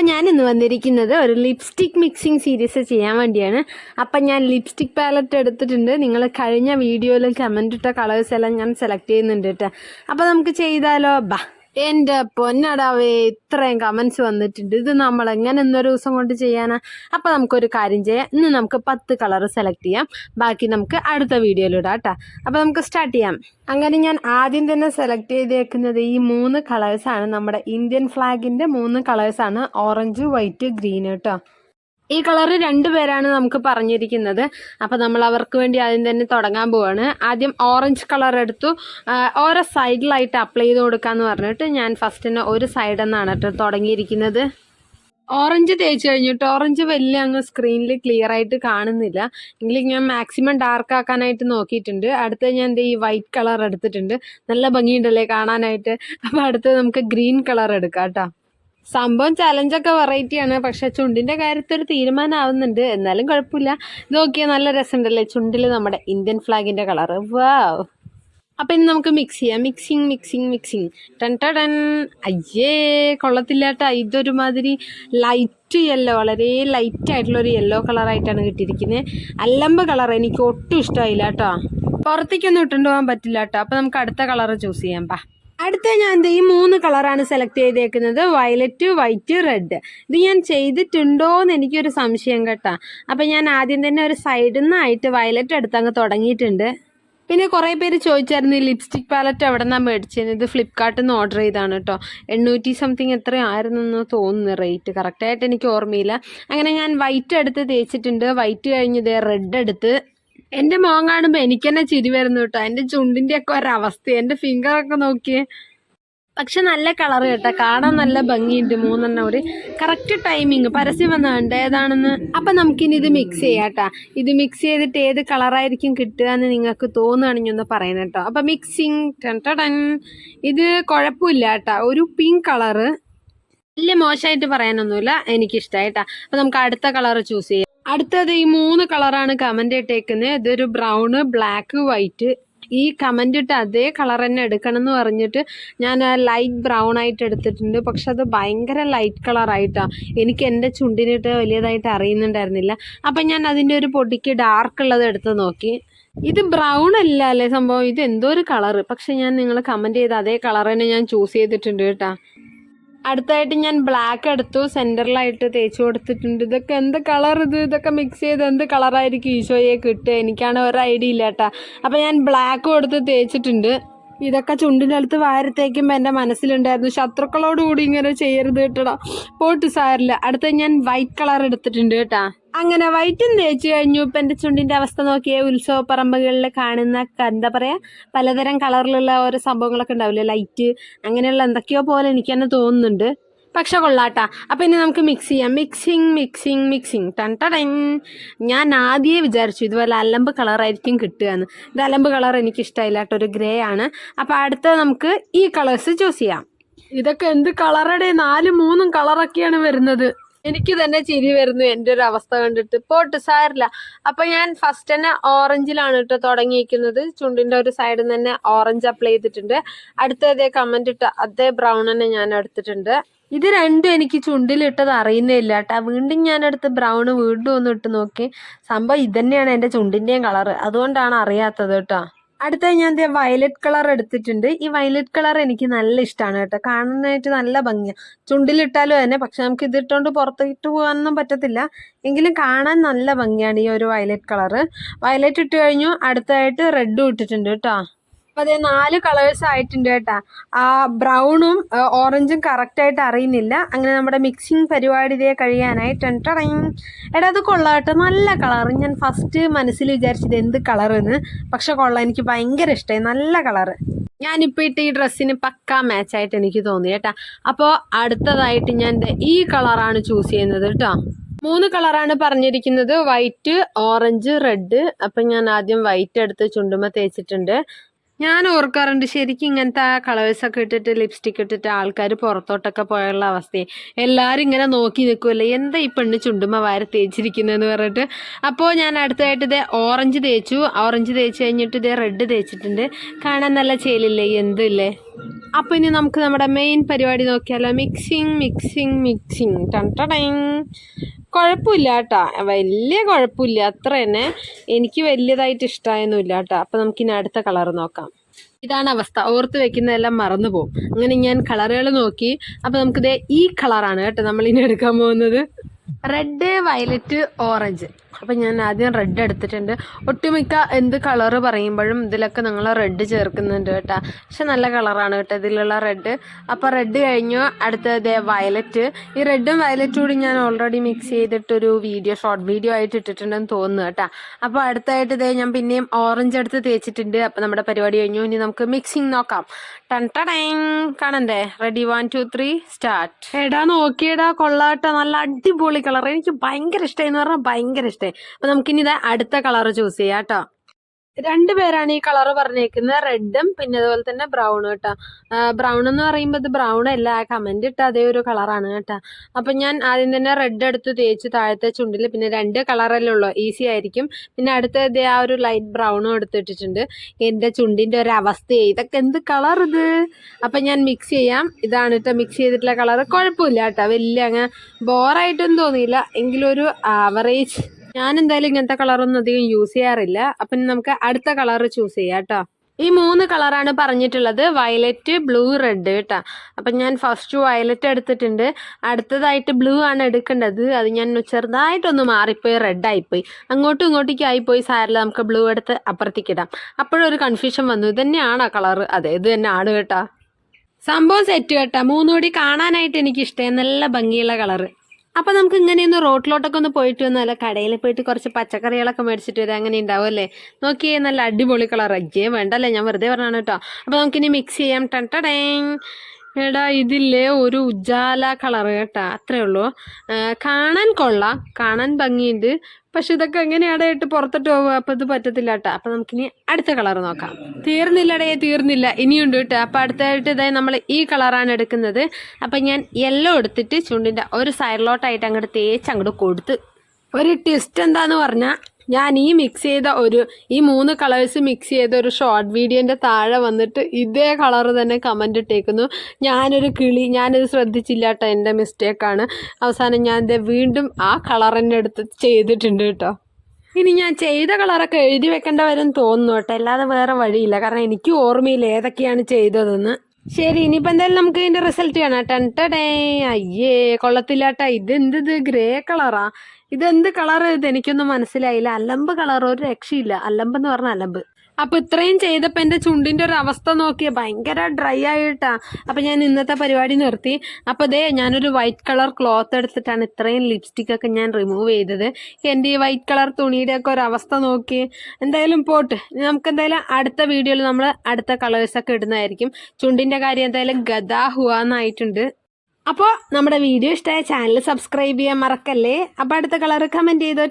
ഞാൻ ഇന്ന് വന്നിരിക്കുന്നത് ഒരു ലിപ്സ്റ്റിക് മിക്സിംഗ് സീരീസ് ചെയ്യാൻ വേണ്ടിയാണ്. അപ്പം ഞാൻ ലിപ്സ്റ്റിക് പാലറ്റ് എടുത്തിട്ടുണ്ട്. നിങ്ങൾ കഴിഞ്ഞ വീഡിയോയിൽ കമന്റ് ഇട്ട കളേഴ്സ് എല്ലാം ഞാൻ സെലക്ട് ചെയ്യുന്നുണ്ട് കേട്ടോ അപ്പോൾ നമുക്ക് ചെയ്താലോ? ബാ. എന്റെ പൊന്നടാവേ ഇത്രയും കമൻസ് വന്നിട്ടുണ്ട്. ഇത് നമ്മൾ എങ്ങനെ ഇന്നൊരു ദിവസം കൊണ്ട് ചെയ്യാനാ? അപ്പോൾ നമുക്കൊരു കാര്യം ചെയ്യാം. ഇന്ന് നമുക്ക് പത്ത് കളർ സെലക്ട് ചെയ്യാം. ബാക്കി നമുക്ക് അടുത്ത വീഡിയോയിലിടാം കേട്ടോ അപ്പോൾ നമുക്ക് സ്റ്റാർട്ട് ചെയ്യാം. അങ്ങനെ ഞാൻ ആദ്യം തന്നെ സെലക്ട് ചെയ്തേക്കുന്നത് ഈ മൂന്ന് കളേഴ്സാണ് നമ്മുടെ ഇന്ത്യൻ ഫ്ലാഗിന്റെ മൂന്ന് കളേഴ്സാണ് ഓറഞ്ച് വൈറ്റ് ഗ്രീൻ കേട്ടോ ഈ കളർ രണ്ടുപേരാണ് നമുക്ക് പറഞ്ഞിരിക്കുന്നത്. അപ്പോൾ നമ്മൾ അവർക്ക് വേണ്ടി ആദ്യം തന്നെ തുടങ്ങാൻ പോവാണ്. ആദ്യം ഓറഞ്ച് കളർ എടുത്തു. ഓരോ സൈഡിലായിട്ട് അപ്ലൈ ചെയ്ത് കൊടുക്കാന്ന് പറഞ്ഞിട്ട് ഞാൻ ഫസ്റ്റിന് ഒരു സൈഡിൽ നിന്നാണ് കേട്ടോ തുടങ്ങിയിരിക്കുന്നത്. ഓറഞ്ച് തേച്ച് കഴിഞ്ഞിട്ട് ഓറഞ്ച് വലിയ അങ്ങ് സ്ക്രീനിൽ ക്ലിയർ ആയിട്ട് കാണുന്നില്ല. എങ്കിലും ഞാൻ മാക്സിമം ഡാർക്ക് ആക്കാനായിട്ട് നോക്കിയിട്ടുണ്ട്. അടുത്ത ഞാൻ എന്താ ഈ വൈറ്റ് കളർ എടുത്തിട്ടുണ്ട്. നല്ല ഭംഗിയുണ്ടല്ലേ കാണാനായിട്ട്? അപ്പോൾ അടുത്തത് നമുക്ക് ഗ്രീൻ കളർ എടുക്കാം കേട്ടോ. സംഭവം ചലഞ്ചൊക്കെ വെറൈറ്റിയാണ് പക്ഷെ ചുണ്ടിന്റെ കാര്യത്തിൽ ഒരു തീരുമാനമാവുന്നുണ്ട് എന്നാലും കുഴപ്പമില്ല. ഇത് നോക്കിയാൽ നല്ല രസമുണ്ടല്ലേ? ചുണ്ടിൽ നമ്മുടെ ഇന്ത്യൻ ഫ്ലാഗിന്റെ കളർ വാവ് അപ്പം ഇനി നമുക്ക് മിക്സ് ചെയ്യാം. മിക്സിങ് മിക്സിങ് മിക്സിങ് ടൺ ടൺ അയ്യേ കൊള്ളത്തില്ലാത്ത ഇതൊരുമാതിരി ലൈറ്റ് യെല്ലോ വളരെ ലൈറ്റ് ആയിട്ടുള്ള ഒരു യെല്ലോ കളറായിട്ടാണ് കിട്ടിയിരിക്കുന്നത് അല്ലമ്പ് കളർ എനിക്ക് ഒട്ടും ഇഷ്ടമായില്ല കേട്ടോ പുറത്തേക്കൊന്നും ഇട്ടുകൊണ്ട് പോകാൻ പറ്റില്ല കേട്ടോ അപ്പം നമുക്ക് അടുത്ത കളർ ചൂസ് ചെയ്യാം. പാ. അടുത്ത ഞാൻ എന്ത് ഈ മൂന്ന് കളറാണ് സെലക്ട് ചെയ്തേക്കുന്നത്. വയലറ്റ് വൈറ്റ് റെഡ് ഇത് ഞാൻ ചെയ്തിട്ടുണ്ടോ എന്ന് എനിക്കൊരു സംശയം കേട്ടാ. അപ്പം ഞാൻ ആദ്യം തന്നെ ഒരു സൈഡിൽ നിന്നായിട്ട് വയലറ്റ് എടുത്ത് അങ്ങ് തുടങ്ങിയിട്ടുണ്ട്. പിന്നെ കുറേ പേര് ചോദിച്ചായിരുന്നു ഈ ലിപ്സ്റ്റിക് പാലറ്റ് എവിടെ നിന്നാണ് മേടിച്ചത് ഇത് ഫ്ലിപ്കാർട്ടിൽ നിന്ന് ഓർഡർ ചെയ്താണ് കേട്ടോ എണ്ണൂറ്റി സംതിങ് എത്ര ആയിരുന്നെന്ന് തോന്നുന്നു റേറ്റ് കറക്റ്റായിട്ട് എനിക്ക് ഓർമ്മയില്ല. അങ്ങനെ ഞാൻ വൈറ്റ് എടുത്ത് തേച്ചിട്ടുണ്ട്. വൈറ്റ് കഴിഞ്ഞ് ഇതേ റെഡ് എടുത്ത് എന്റെ മോൻ കാണുമ്പോൾ എനിക്ക് തന്നെ ചിരി വരുന്നു കേട്ടോ. എന്റെ ചുണ്ടിന്റെ ഒക്കെ ഒരവസ്ഥ എന്റെ ഫിംഗറൊക്കെ നോക്കിയേ. പക്ഷെ നല്ല കളർ കേട്ടോ. കാണാൻ നല്ല ഭംഗിയുണ്ട് മൂന്നെണ്ണം കൂടി കറക്റ്റ് ടൈമിങ് പരസ്യം വന്ന കണ്ട ഏതാണെന്ന്. അപ്പം നമുക്കിനി ഇത് മിക്സ് ചെയ്യാം കേട്ടോ. ഇത് മിക്സ് ചെയ്തിട്ട് ഏത് കളറായിരിക്കും കിട്ടുക എന്ന് നിങ്ങൾക്ക് തോന്നുകയാണെങ്കിൽ ഒന്ന് പറയുന്നത് കേട്ടോ. അപ്പം മിക്സിങ് ടൻ ഇത് കുഴപ്പമില്ല കേട്ടോ. ഒരു പിങ്ക് കളറ് വലിയ മോശമായിട്ട് പറയാനൊന്നുമില്ല. എനിക്കിഷ്ടമായിട്ടാ അപ്പൊ നമുക്ക് അടുത്ത കളർ ചൂസ് ചെയ്യാം. അടുത്തത് ഈ മൂന്ന് കളറാണ് കമന്റ് ഇട്ടേക്കുന്നത് ഇതൊരു ബ്രൗണ് ബ്ലാക്ക് വൈറ്റ് ഈ കമന്റ് ഇട്ട് അതേ കളർ തന്നെ എടുക്കണം എന്ന് പറഞ്ഞിട്ട് ഞാൻ ലൈറ്റ് ബ്രൗൺ ആയിട്ട് എടുത്തിട്ടുണ്ട്. പക്ഷെ അത് ഭയങ്കര ലൈറ്റ് കളർ ആയിട്ടാണ് എനിക്ക് എന്റെ ചുണ്ടിനിട്ട് വലിയതായിട്ട് അറിയുന്നുണ്ടായിരുന്നില്ല. അപ്പം ഞാൻ അതിന്റെ ഒരു പൊടിക്ക് ഡാർക്ക് ഉള്ളത് എടുത്ത് നോക്കി. ഇത് ബ്രൗൺ അല്ല അല്ലേ സംഭവം? ഇത് എന്തോ ഒരു കളറ് പക്ഷെ ഞാൻ നിങ്ങൾ കമന്റ് ചെയ്ത അതേ കളർ തന്നെ ഞാൻ ചൂസ് ചെയ്തിട്ടുണ്ട് കേട്ടോ. അടുത്തായിട്ട് ഞാൻ ബ്ലാക്ക് എടുത്തു. സെന്ററിലായിട്ട് തേച്ച് കൊടുത്തിട്ടുണ്ട്. ഇതൊക്കെ എന്ത് കളർ ഇത്? ഇതൊക്കെ മിക്സ് ചെയ്ത് എന്ത് കളറായിരിക്കും ഈശോയെ കിട്ടുക? എനിക്കാണ് ഒരു ഐഡിയ ഇല്ല കേട്ടോ. അപ്പം ഞാൻ ബ്ലാക്ക് കൊടുത്ത് തേച്ചിട്ടുണ്ട്. ഇതൊക്കെ ചുണ്ടിന്റെ അടുത്ത് വാരി തേക്കുമ്പോൾ എന്റെ മനസ്സിലുണ്ടായിരുന്നു. ശത്രുക്കളോട് കൂടി ഇങ്ങനെ ചെയ്യരുത് കേട്ടടാ. പോട്ട് സാരില്ല അടുത്ത ഞാൻ വൈറ്റ് കളർ എടുത്തിട്ടുണ്ട് കേട്ടാ. അങ്ങനെ വൈറ്റും തേച്ച് കഴിഞ്ഞു. ഇപ്പം എന്റെ ചുണ്ടിന്റെ അവസ്ഥ നോക്കിയ ഉത്സവ പറമ്പുകളിൽ കാണുന്ന എന്താ പറയുക പലതരം കളറിലുള്ള ഓരോ സംഭവങ്ങളൊക്കെ ഉണ്ടാവില്ലേ? ലൈറ്റ് അങ്ങനെയുള്ള എന്തൊക്കെയോ പോലെ എനിക്ക് തന്നെ തോന്നുന്നുണ്ട്. പക്ഷെ കൊള്ളാട്ടാ. അപ്പം ഇനി നമുക്ക് മിക്സ് ചെയ്യാം. മിക്സിങ് മിക്സിങ് മിക്സിങ് ടൺ ടടൻ. ഞാൻ ആദ്യമേ വിചാരിച്ചു ഇതുപോലെ അലമ്പ് കളറായിരിക്കും കിട്ടുക എന്ന് ഇത് അലമ്പ് കളർ എനിക്ക് ഇഷ്ടമില്ല കേട്ടോ. ഒരു ഗ്രേ ആണ്. അപ്പോൾ അടുത്ത നമുക്ക് ഈ കളേഴ്സ് ചൂസ് ചെയ്യാം. ഇതൊക്കെ എന്ത് കളറടെ നാലും മൂന്നും കളറൊക്കെയാണ് വരുന്നത്. എനിക്ക് തന്നെ ചിരി വരുന്നു എന്റെ ഒരു അവസ്ഥ കണ്ടിട്ട്. പോട്ട് സാരില്ല. അപ്പൊ ഞാൻ ഫസ്റ്റ് തന്നെ ഓറഞ്ചിലാണ് കേട്ടോ തുടങ്ങിയിരിക്കുന്നത്. ചുണ്ടിന്റെ ഒരു സൈഡിൽ നിന്ന് തന്നെ ഓറഞ്ച് അപ്ലൈ ചെയ്തിട്ടുണ്ട്. അടുത്ത അതേ കമന്റ് ഇട്ട് അതേ ബ്രൗൺ തന്നെ ഞാൻ എടുത്തിട്ടുണ്ട്. ഇത് രണ്ടും എനിക്ക് ചുണ്ടിലിട്ടത് അറിയുന്നേ ഇല്ല കേട്ടോ. വീണ്ടും ഞാൻ എടുത്ത് ബ്രൗൺ വീണ്ടും ഒന്ന് ഇട്ട് നോക്കി. സംഭവം ഇതന്നെയാണ് എന്റെ ചുണ്ടിന്റെയും കളറ് അതുകൊണ്ടാണ് അറിയാത്തത് കേട്ടോ. അടുത്ത ഞാൻ വയലറ്റ് കളർ എടുത്തിട്ടുണ്ട്. ഈ വയലറ്റ് കളർ എനിക്ക് നല്ല ഇഷ്ടമാണ് കേട്ടോ. കാണാനായിട്ട് നല്ല ഭംഗിയാണ് ചുണ്ടിലിട്ടാലും തന്നെ പക്ഷെ നമുക്ക് ഇതിട്ടുകൊണ്ട് പുറത്തിട്ട് പോകാനൊന്നും പറ്റത്തില്ല. എങ്കിലും കാണാൻ നല്ല ഭംഗിയാണ് ഈ ഒരു വയലറ്റ് കളറ് വയലറ്റ് ഇട്ട് കഴിഞ്ഞു. അടുത്തായിട്ട് റെഡും ഇട്ടിട്ടുണ്ട് കേട്ടോ. അപ്പൊ അതേ നാല് കളേഴ്സ് ആയിട്ടുണ്ട് കേട്ടാ. ആ ബ്രൗണും ഓറഞ്ചും കറക്റ്റ് ആയിട്ട് അറിയുന്നില്ല. അങ്ങനെ നമ്മുടെ മിക്സിങ് പരിപാടി ഇതേ കഴിയാനായി. ടെൻടടങ് എടാ അത് കൊള്ളാം കേട്ടോ. നല്ല കളർ ഞാൻ ഫസ്റ്റ് മനസ്സിൽ വിചാരിച്ചത് എന്ത് കളർ എന്ന്. പക്ഷെ കൊള്ളാം എനിക്ക് ഭയങ്കര ഇഷ്ടമായി നല്ല കളറ് ഞാനിപ്പോൾ ഇട്ട് ഈ ഡ്രസ്സിന് പക്കാ മാച്ച് ആയിട്ട് എനിക്ക് തോന്നി കേട്ടാ. അപ്പോൾ അടുത്തതായിട്ട് ഞാൻ ഈ കളറാണ് ചൂസ് ചെയ്യുന്നത് കേട്ടോ. മൂന്ന് കളറാണ് പറഞ്ഞിരിക്കുന്നത്. വൈറ്റ് ഓറഞ്ച് റെഡ് അപ്പം ഞാൻ ആദ്യം വൈറ്റ് എടുത്ത് ചുണ്ടുമ തേച്ചിട്ടുണ്ട്. ഞാൻ ഓർക്കാറുണ്ട് ശരിക്കും ഇങ്ങനത്തെ ആ കളേഴ്സ് ഒക്കെ ഇട്ടിട്ട് ലിപ്സ്റ്റിക് ഇട്ടിട്ട് ആൾക്കാർ പുറത്തോട്ടൊക്കെ പോയുള്ള അവസ്ഥയെ. എല്ലാവരും ഇങ്ങനെ നോക്കി നിൽക്കുമല്ലേ എന്താ ഈ പെണ്ണ് ചുണ്ടുമ വാര തേച്ചിരിക്കുന്നതെന്ന് പറഞ്ഞിട്ട്. അപ്പോൾ ഞാൻ അടുത്തതായിട്ട് ഇതേ ഓറഞ്ച് തേച്ചു. ഓറഞ്ച് തേച്ച് കഴിഞ്ഞിട്ട് ഇതേ റെഡ് തേച്ചിട്ടുണ്ട്. കാണാൻ നല്ല ചേലില്ലേ? എന്തില്ലേ അപ്പോൾ ഇനി നമുക്ക് നമ്മുടെ മെയിൻ പരിപാടി നോക്കിയാലോ. മിക്സിങ് മിക്സിങ് മിക്സിങ് ടൺ കുഴപ്പമില്ല കേട്ടോ വലിയ കുഴപ്പമില്ല. അത്ര തന്നെ. എനിക്ക് വലിയതായിട്ട് ഇഷ്ടമായൊന്നുമില്ല കേട്ടോ അപ്പോൾ നമുക്കിനി അടുത്ത കളർ നോക്കാം. ഇതാണ് അവസ്ഥ. ഓർത്ത് വെക്കുന്നതെല്ലാം മറന്നു പോകും അങ്ങനെ ഞാൻ കളറുകൾ നോക്കി. അപ്പോൾ നമുക്കിത് ഈ കളറാണ് കേട്ടോ നമ്മൾ ഇനി എടുക്കാൻ പോകുന്നത്. റെഡ് വയലറ്റ് ഓറഞ്ച് അപ്പം ഞാൻ ആദ്യം റെഡ് എടുത്തിട്ടുണ്ട്. ഒട്ടുമിക്ക എന്ത് കളറ് പറയുമ്പോഴും ഇതിലൊക്കെ നിങ്ങൾ റെഡ് ചേർക്കുന്നുണ്ട് കേട്ടോ. പക്ഷെ നല്ല കളറാണ് കേട്ടോ ഇതിലുള്ള റെഡ് അപ്പോൾ റെഡ് കഴിഞ്ഞു. അടുത്തത് വയലറ്റ് ഈ റെഡും വയലറ്റും കൂടി ഞാൻ ഓൾറെഡി മിക്സ് ചെയ്തിട്ടൊരു വീഡിയോ ഷോർട്ട് വീഡിയോ ആയിട്ട് ഇട്ടിട്ടുണ്ടെന്ന് തോന്നുന്നു കേട്ടോ. അപ്പോൾ അടുത്തായിട്ട് ഇതേ ഞാൻ പിന്നെയും ഓറഞ്ച് എടുത്ത് തേച്ചിട്ടുണ്ട്. അപ്പോൾ നമ്മുടെ പരിപാടി കഴിഞ്ഞു. ഇനി നമുക്ക് മിക്സിങ് നോക്കാം. ടൺ ടടൈൻ കാണണ്ടേ? Ready one two three start എടാ നോക്കിയടാ. കൊള്ളാട്ടോ നല്ല അടിപൊളി കളർ. എനിക്ക് ഭയങ്കര ഇഷ്ടമായി എന്ന് പറഞ്ഞാൽ ഭയങ്കര ഇഷ്ടമായി അപ്പൊ നമുക്കിനി ഇത് അടുത്ത കളർ ചൂസ് ചെയ്യാം കേട്ടോ. രണ്ടുപേരാണ് ഈ കളർ പറഞ്ഞേക്കുന്നത്. റെഡും പിന്നെ അതുപോലെ തന്നെ ബ്രൗൺ കേട്ടോ ബ്രൗൺ എന്ന് പറയുമ്പോൾ ഇത് ബ്രൗൺ അല്ല. കമന്റ് ഇട്ട അതേ ഒരു കളറാണ് കേട്ടോ. അപ്പം ഞാൻ ആദ്യം തന്നെ റെഡ് എടുത്ത് തേച്ച് താഴത്തെ ചുണ്ടിൽ പിന്നെ രണ്ട് കളറല്ലേ ഉള്ളൂ. ഈസി ആയിരിക്കും. പിന്നെ അടുത്ത ഇതേ ആ ഒരു ലൈറ്റ് ബ്രൗണും എടുത്തിട്ടിട്ടുണ്ട് എന്റെ ചുണ്ടിന്റെ ഒരു അവസ്ഥയെ. ഇതൊക്കെ എന്ത് കളർ ഇത്? അപ്പം ഞാൻ മിക്സ് ചെയ്യാം. ഇതാണ് കേട്ടോ മിക്സ് ചെയ്തിട്ടുള്ള കളർ കുഴപ്പമില്ല കേട്ടോ വലിയ അങ്ങ് ബോറായിട്ടൊന്നും തോന്നിയില്ല. എങ്കിലും ഒരു ആവറേജ് ഞാൻ എന്തായാലും ഇങ്ങനത്തെ കളറൊന്നും അധികം യൂസ് ചെയ്യാറില്ല. അപ്പൊ നമുക്ക് അടുത്ത കളർ ചൂസ് ചെയ്യാം കേട്ടോ ഈ മൂന്ന് കളറാണ് പറഞ്ഞിട്ടുള്ളത്. വയലറ്റ് ബ്ലൂ റെഡ് കേട്ടോ അപ്പം ഞാൻ ഫസ്റ്റ് വയലറ്റ് എടുത്തിട്ടുണ്ട്. അടുത്തതായിട്ട് ബ്ലൂ ആണ് എടുക്കേണ്ടത്. അത് ഞാൻ ചെറുതായിട്ടൊന്ന് മാറിപ്പോയി റെഡ് ആയിപ്പോയി. അങ്ങോട്ടും ഇങ്ങോട്ടേക്കും ആയിപ്പോയി സാരിൽ നമുക്ക് ബ്ലൂ എടുത്ത് അപ്പുറത്തേക്ക് ഇടാം. അപ്പോഴൊരു കൺഫ്യൂഷൻ വന്നു. ഇത് തന്നെയാണോ കളർ അതെ ഇത് തന്നെ ആണ് കേട്ടോ. സംഭവം സെറ്റ് കേട്ടോ. മൂന്നുകൂടി കാണാനായിട്ട് എനിക്ക് നല്ല ഭംഗിയുള്ള കളറ്. അപ്പൊ നമുക്ക് ഇങ്ങനെയൊന്ന് റോട്ടിലോട്ടൊക്കെ ഒന്ന് പോയിട്ട് വന്നാലോ കടയിൽ പോയിട്ട് കുറച്ച് പച്ചക്കറികളൊക്കെ മേടിച്ചിട്ട് വരാം. അങ്ങനെ ഉണ്ടാവും അല്ലേ? നോക്കിയേ നല്ല അടിപൊളി കളർ അജ്ജേ വേണ്ടല്ലേ? ഞാൻ വെറുതെ പറഞ്ഞാണ് കേട്ടോ. അപ്പൊ നമുക്കിനി മിക്സ് ചെയ്യാം. ടട്ടടേ എടാ ഇതില്ലേ ഒരു ഉജാല കളർ കേട്ടാ. അത്രേ ഉള്ളൂ. കാണാൻ കൊള്ളാം. കാണാൻ ഭംഗിയുണ്ട്. പക്ഷെ ഇതൊക്കെ എങ്ങനെയാണ് ഇട്ട് പുറത്തിട്ട് പോകുക അപ്പൊ ഇത് പറ്റത്തില്ല കേട്ടോ. അപ്പൊ നമുക്കിനി അടുത്ത കളർ നോക്കാം. തീർന്നില്ലടേ തീർന്നില്ല. ഇനിയുണ്ട് കേട്ടോ. അപ്പൊ അടുത്തായിട്ട് ഇതായി നമ്മൾ ഈ കളറാണ് എടുക്കുന്നത്. അപ്പൊ ഞാൻ യെല്ലോ എടുത്തിട്ട് ചുണ്ടിന്റെ ഒരു സൈഡിലോട്ടായിട്ട് അങ്ങോട്ട് തേച്ച് അങ്ങോട്ട് കൊടുത്ത്. ഒരു ട്വിസ്റ്റ് എന്താന്ന് പറഞ്ഞാൽ ഞാൻ ഈ മിക്സ് ചെയ്ത ഒരു ഈ മൂന്ന് കളേഴ്സ് മിക്സ് ചെയ്ത ഒരു ഷോർട്ട് വീഡിയോന്റെ താഴെ വന്നിട്ട് ഇതേ കളർ തന്നെ കമന്റ് ഇട്ടേക്കുന്നു. ഞാനൊരു കിളി ഞാനത് ശ്രദ്ധിച്ചില്ല കേട്ടോ എന്റെ മിസ്റ്റേക്കാണ് അവസാനം ഞാൻ ഇത് വീണ്ടും ആ കളർ തന്നെ എടുത്ത് ചെയ്തിട്ടുണ്ട് കേട്ടോ. ഇനി ഞാൻ ചെയ്ത കളറൊക്കെ എഴുതി വെക്കേണ്ട വരും തോന്നുന്നു കേട്ടോ. അല്ലാതെ വേറെ വഴിയില്ല. കാരണം എനിക്ക് ഓർമ്മയില്ല ഏതൊക്കെയാണ് ചെയ്തതെന്ന്. ശരി ഇനിയിപ്പോൾ എന്തായാലും നമുക്ക് ഇതിന്റെ റിസൾട്ട് കാണാം. ടെന്റടേ അയ്യേ കൊള്ളത്തില്ലാട്ടാ. ഇത് എന്ത് ഇത് ഗ്രേ കളറാ ഇതെന്ത് കളർ ഇത്? എനിക്കൊന്നും മനസ്സിലായില്ല. അലമ്പ് കളർ ഒരു രക്ഷയില്ല. അലമ്പ് എന്ന് പറഞ്ഞ അലമ്പ് അപ്പൊ ഇത്രയും ചെയ്തപ്പോൾ എന്റെ ചുണ്ടിന്റെ ഒരു അവസ്ഥ നോക്കിയ ഭയങ്കര ഡ്രൈ ആയിട്ടാ. അപ്പൊ ഞാൻ ഇന്നത്തെ പരിപാടി നിർത്തി. അപ്പൊ ദേ ഞാനൊരു വൈറ്റ് കളർ ക്ലോത്ത് എടുത്തിട്ടാണ് ഇത്രയും ലിപ്സ്റ്റിക് ഒക്കെ ഞാൻ റിമൂവ് ചെയ്തത്. എന്റെ ഈ വൈറ്റ് കളർ തുണിയുടെ ഒക്കെ ഒരു അവസ്ഥ നോക്കി എന്തായാലും പോട്ട് നമുക്ക് എന്തായാലും അടുത്ത വീഡിയോയിൽ നമ്മൾ അടുത്ത കളേഴ്സ് ഒക്കെ ഇടുന്നതായിരിക്കും. ചുണ്ടിന്റെ കാര്യം എന്തായാലും ഗദാ ഹുവാന്നായിട്ടുണ്ട് അപ്പോൾ നമ്മുടെ വീഡിയോ ഇഷ്ടമായ ചാനൽ സബ്സ്ക്രൈബ് ചെയ്യാൻ മറക്കല്ലേ? അപ്പോൾ അടുത്ത കളർ കമന്റ് ചെയ്തോ